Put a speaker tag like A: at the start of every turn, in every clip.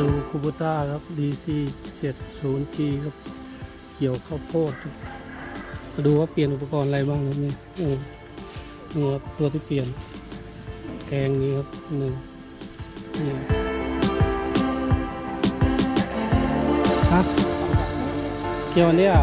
A: ดูคูปุต้าครับ DC 70G ครับ เกี่ยวข้าวโพดมาดูว่าเปลี่ยนอุปกรณ์อะไรบ้างครับนี่โอ้นี่ครับตัวที่เปลี่ยน แกงนี้ครับหนึ่งนี่ฮะเกี่ยวเนี้ย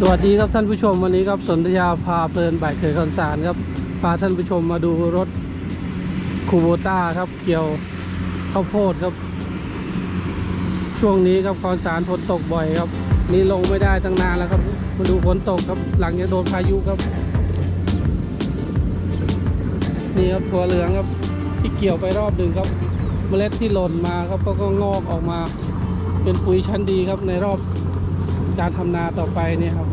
A: สวัสดีครับท่านผู้ชมวันนี้ครับสนธยาพาเพลินบ่ายเคยคอนสารครับพาท่านผู้ชมมาดูรถคูโบต้าครับเกี่ยว ข้าวโพดครับ ช่วงนี้ครับคอนสารฝนตกบ่อยครับ นี่ลงไม่ได้ตั้งนานแล้วครับ มาดูฝนตกครับ หลังจะโดนพายุครับ นี่ครับถั่วเหลืองครับ ที่เกี่ยวไปรอบหนึ่งครับ เมล็ดที่หล่นมาครับก็ก็งอกออกมา เป็นปุ๋ยชั้นดีครับในรอบการทำนาต่อไปเนี่ยครับ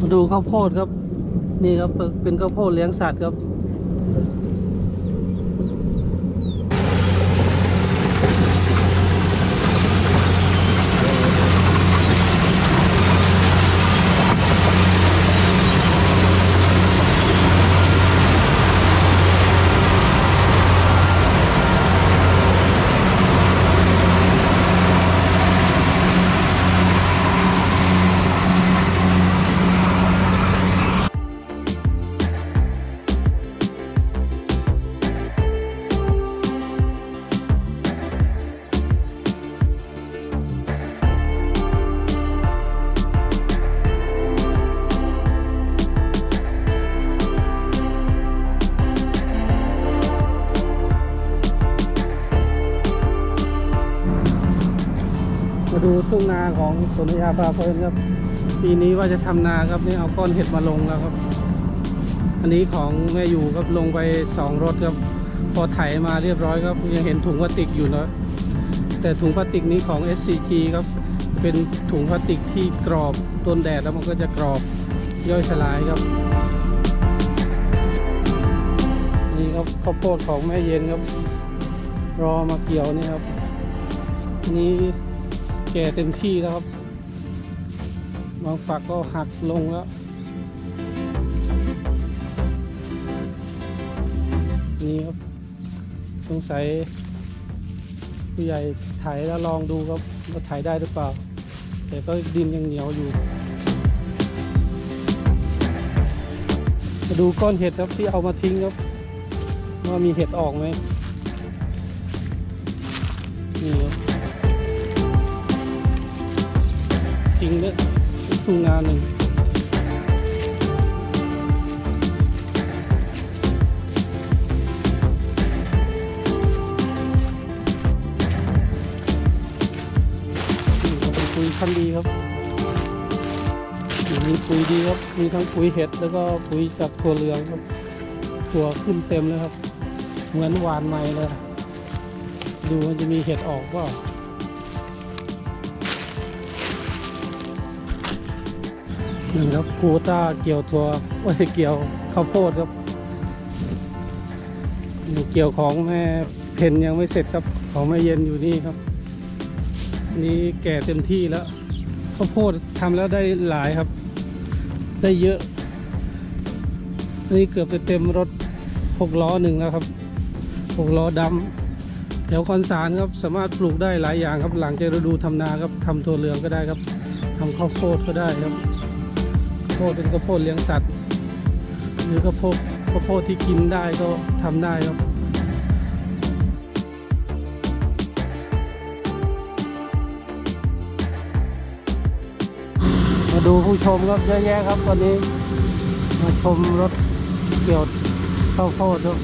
A: มา ดูข้าวโพดครับ นี่ครับเป็นข้าวโพดเลี้ยงสัตว์ครับ ดูทุ่งนาของสนธยาพาเพลินครับ ปีนี้ว่าจะทำนาครับนี่เอาก้อนเห็ดมาลงแล้วครับ อันนี้ของแม่อยู่ครับลงไปสองรถครับ พอไถมาเรียบร้อยครับ ยังเห็นถุงพลาสติกอยู่เนะแต่ถุงพลาสติกนี้ของ SCG ครับ เป็นถุงพลาสติกที่กรอบโดนแดดแล้วมันก็จะกรอบย่อยสลายครับ นี่ครับข้าวโพดของแม่เย็นครับ รอมาเกี่ยวนี่ครับ นี่ แก่เต็มที่แล้วครับ บางฝักก็หักลงแล้ว นี่ครับ สงสัยผู้ใหญ่ถ่ายแล้วลองดูครับว่าถ่ายได้หรือเปล่า แต่ก็ดินยังเหนียวอยู่ มาดูก้อนเห็ดครับที่เอามาทิ้งครับ ว่ามีเห็ดออกไหมนี่ครับ จริงด้วยทุ่งนาหนึ่งนี่ก็เป็นปุ๋ยชั้นดีครับ มีปุ๋ยดีครับ มีทั้งปุ๋ยเห็ดแล้วก็ปุ๋ยจากถั่วเหลืองครับถั่วขึ้นเต็มเลยครับ เหมือนหวานใหม่เลย ดูมันจะมีเห็ดออกเปล่า นี่ครับกูต้าเกี่ยวทัวโอ้ยเกี่ยวข้าวโพดครับอยู่เกี่ยวของแม่เพนยังไม่เสร็จครับ ของแม่เย็นอยู่นี่ครับ นี่แก่เต็มที่แล้วข้าวโพดทำแล้วได้หลายครับ ได้เยอะ นี่เกือบจะเต็มรถหกล้อหนึ่งแล้วครับหกล้อดำแถวคอนสารครับสามารถปลูกได้หลายอย่างครับ หลังจากฤดูทำนาครับทำถั่วเหลืองก็ได้ครับทำข้าวโพดก็ได้ครับ โพดเป็นข้าวโพดเลี้ยงสัตว์ หรือข้าวโพดข้าวโพดที่กินได้ก็ทำได้ครับมาดูผู้ชมครับเยอะแยะครับตอนนี้ มาชมรถเกี่ยวข้าวโพดครับ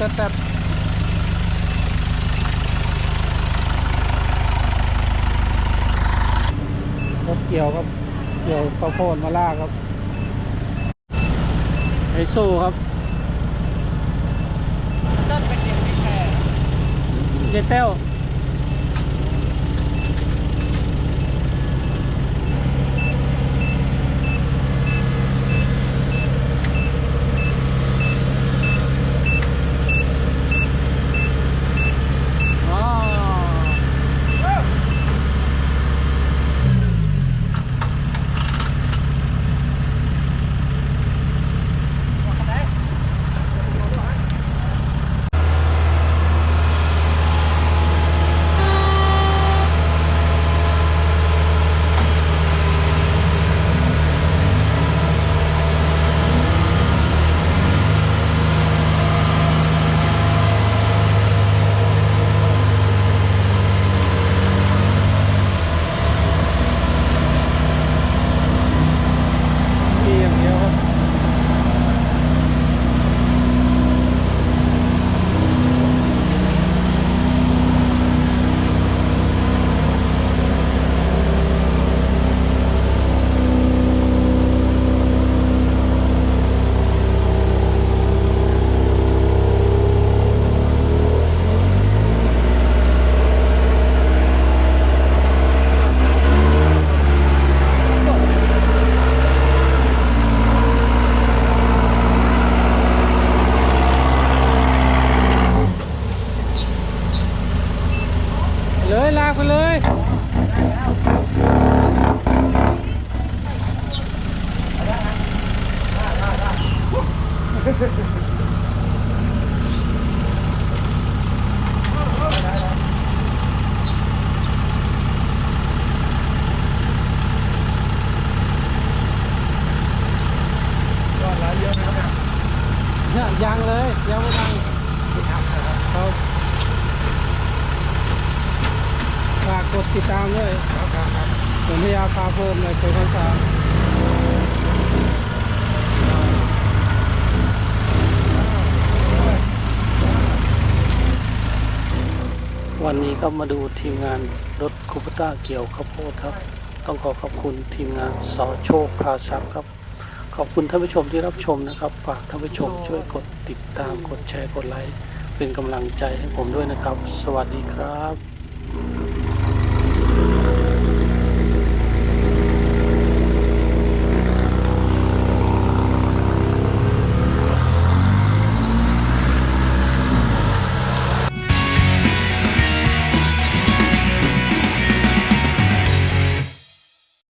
A: แต๊ดๆรถเกี่ยวครับ เกี่ยวข้าวโพดมาลากครับไอโซ่ครับ
B: ต้นเป็นเด็กไม่แก่
A: เจเต้วากไปเลย
B: อดแล้วเยอะไหมครับเนี่ย
A: เนี่ยยังเลย ยังไม่ดังครับฝากกดติดตามด้วย
B: ครับครับครับ
A: สน พาเพลินเลยเคยภาษาวันนี้ก็มาดูทีมงานรถคูปต้าเกี่ยวข้าวโพดครับ ต้องขอขอบคุณทีมงานสอโชคพาซับครับ ขอบคุณท่านผู้ชมที่รับชมนะครับ ฝากท่านผู้ชมช่วยกดติดตามกดแชร์กดไลค์เป็นกำลังใจให้ผมด้วยนะครับ สวัสดีครับ